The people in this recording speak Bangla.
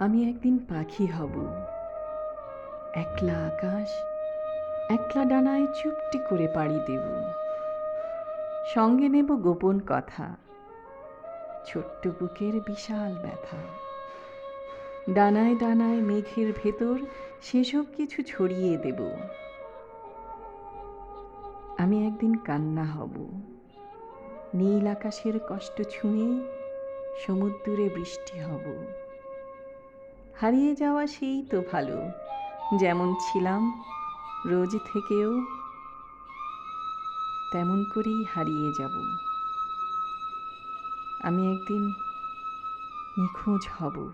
আমি একদিন পাখি হব। একলা আকাশ, একলা ডানায় চুপটি করে পাড়ি দেব। সঙ্গে নেব গোপন কথা। ছোট্ট বুকের বিশাল ব্যথা। ডানায় ডানায় মেঘের ভেতর সেসব কিছু ছড়িয়ে দেব। আমি একদিন কান্না হব। নীল আকাশের কষ্ট ছুঁয়ে সমুদ্রে বৃষ্টি হব। হারিয়ে যাওয়া সেই তো ভালো। যেমন ছিলাম, রোজ থেকেও তেমন করেই হারিয়ে যাব। আমি একদিন নিখোঁজ হব।